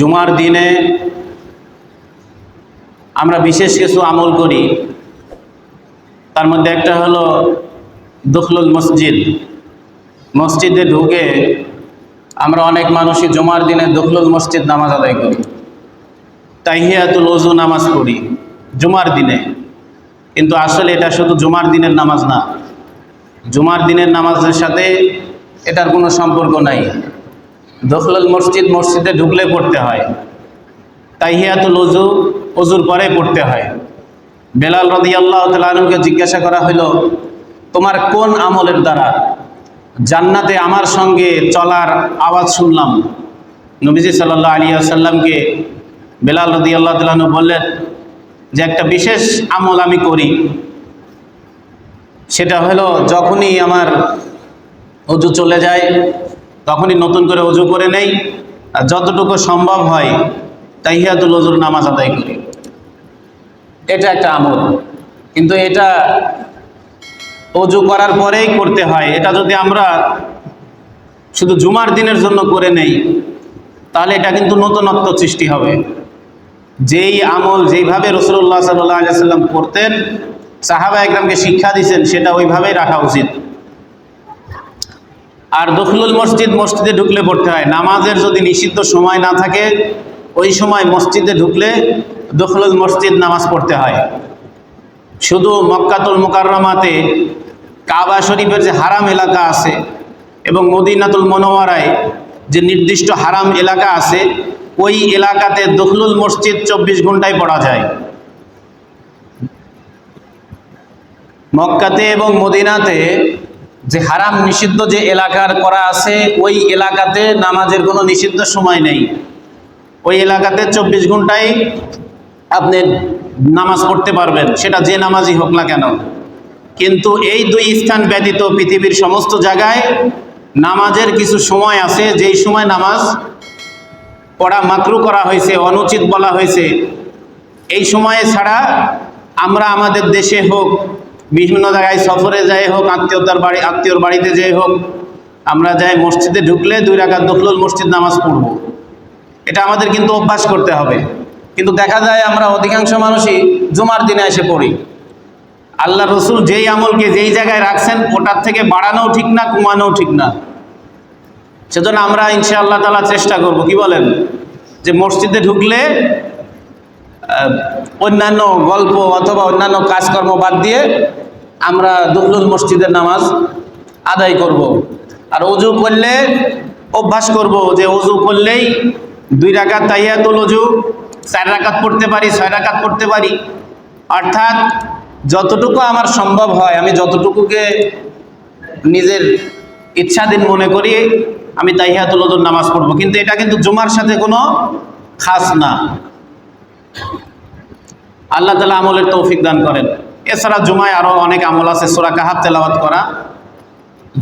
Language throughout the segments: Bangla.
জুমার দিনে আমরা বিশেষ কিছু আমল করি। তার মধ্যে একটা হলো দখলুল মসজিদ। মসজিদে ঢুকে আমরা অনেক মানুষই জুমার দিনে দখলুল মসজিদ নামাজ আদায় করি। তাইহিয়াতুল ওজু নামাজ পড়ি জুমার দিনে। কিন্তু আসলে এটা শুধু জুমার দিনের নামাজ না। জুমার দিনের নামাজের সাথে এটার কোনো সম্পর্ক নাই। দখলুল মসজিদ, মসজিদে ঢুকলে পড়তে হয়। তাইহিয়াতুল ওজু অজুর পরে পড়তে হয়। বেলাল রদি আল্লাহ তালুকে জিজ্ঞাসা করা হইল, তোমার কোন আমলের দ্বারা জান্নাতে আমার সঙ্গে চলার আওয়াজ শুনলাম? নবীজি সাল্লাহ আলী আসাল্লামকে বেলাল রদি আল্লাহ তালু বললেন, যে একটা বিশেষ আমল আমি করি, সেটা হলো যখনই আমার অজু চলে যায় তখনই নতুন করে অজু করে নেই। আর যতটুকু সম্ভব হয়, তাইহিয়াতুল অজুর নামাজ আদায় করি। এটা একটা আমল। কিন্তু এটা অজু করার পরেই করতে হয়। এটা যদি আমরা শুধু জুমার দিনের জন্য করে নেই, তাহলে এটা কিন্তু নতুনত্ব সৃষ্টি হবে। যেই আমল যেইভাবে রসুল্লাহ সাল্লাহ আলিয়াল্লাম করতেন সাহাবা একরামকে শিক্ষা দিয়েছেন সেটা ওইভাবেই রাখা উচিত। আর দখলুল মসজিদ মসজিদে ঢুকলে পড়তে হয়। নামাজের যদি নিষিদ্ধ সময় না থাকে, ওই সময় মসজিদে ঢুকলে দখলুল মসজিদ নামাজ পড়তে হয়। শুধু মক্কাতুল মোকাররমাতে কাবা শরীফের যে হারাম এলাকা আছে এবং মদিনাতুল মনোয়ারায় যে নির্দিষ্ট হারাম এলাকা আছে, ওই এলাকাতে দখলুল মসজিদ চব্বিশ ঘন্টায় পড়া যায়। মক্কাতে এবং মদিনাতে যে হারাম নিষিদ্ধ যে এলাকার করা আছে, ওই এলাকাতে নামাজের কোনো নিষিদ্ধ সময় নেই। ওই এলাকাতে চব্বিশ ঘন্টায় আপনি নামাজ পড়তে পারবেন, সেটা যে নামাজই হোক না কেন। কিন্তু এই দুই স্থান ব্যতীত পৃথিবীর সমস্ত জায়গায় নামাজের কিছু সময় আছে, যেই সময় নামাজ পড়া মাকরু করা হয়েছে, অনুচিত বলা হয়েছে। এই সময়ে ছাড়া আমরা আমাদের দেশে হোক বিভিন্ন জায়গায় সফরে যাই হোক, আত্মীয়তার বাড়ি, আত্মীয়র বাড়িতে যাই হোক, আমরা যাই মসজিদে ঢুকলে দুই রাকাত দখলুল মসজিদ নামাজ পড়ব। এটা আমাদের কিন্তু অভ্যাস করতে হবে। কিন্তু দেখা যায় আমরা অধিকাংশ মানুষই জুমার দিনে এসে পড়ি। আল্লাহ রসুল যেই আমলকে যেই জায়গায় রাখছেন, ওটার থেকে বাড়ানোও ঠিক না, কমানোও ঠিক না। সেজন্য আমরা ইনশা আল্লাহ তালা চেষ্টা করব, কি বলেন? যে মসজিদে ঢুকলে অন্যান্য গল্প অথবা অন্যান্য কাজকর্ম বাদ দিয়ে আমরা দুহলুল মসজিদের নামাজ আদায় করব। আর অজু করলে অভ্যাস করব যে অজু করলেই দুই রাকাত তাইয়াতুল অজু, চার রাকাত পড়তে পারি, ছয় রাকাত পড়তে পারি। অর্থাৎ যতটুকু আমার সম্ভব হয়, আমি যতটুকুকে নিজের ইচ্ছাধীন মনে করি, আমি তাইহাতুল নামাজ পড়ব। কিন্তু এটা কিন্তু জুমার সাথে কোনো খাস না। আল্লাহ তালা আমলের তৌফিক দান করেন। এছাড়া জুমায় আরও অনেক আমল আছে, সোরা কাহাব তেলাওয়াত করা।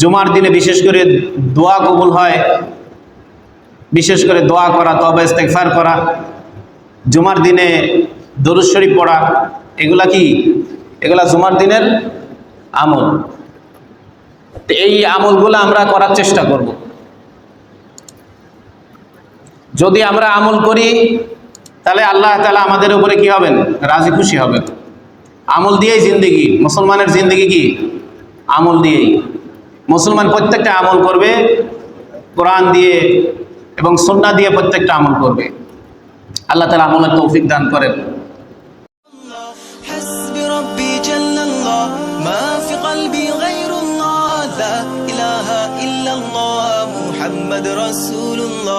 জুমার দিনে বিশেষ করে দোয়া কবুল হয়, বিশেষ করে দোয়া করা তবে ইস্তেকফার করা। জুমার দিনে দরুদ শরীফ পড়া, এগুলা কি? এগুলা জুমার দিনের আমল। এই আমলগুলো আমরা করার চেষ্টা করব। যদি আমরা আমল করি তাহলে আল্লাহ তালা আমাদের উপরে কি হবেন রাজি খুশি হবেন আমল দিয়েই জিন্দিগি মুসলমানের জিন্দিগি কি আমল দিয়েই মুসলমান প্রত্যেকটা আমল করবে কোরআন দিয়ে এবং সন্না দিয়ে প্রত্যেকটা আমল করবে আল্লাহ তালা আমলের তৌফিক দান করেন حسبي ربي جل الله ما في قلبي غير الله لا إله إلا الله محمد رسول الله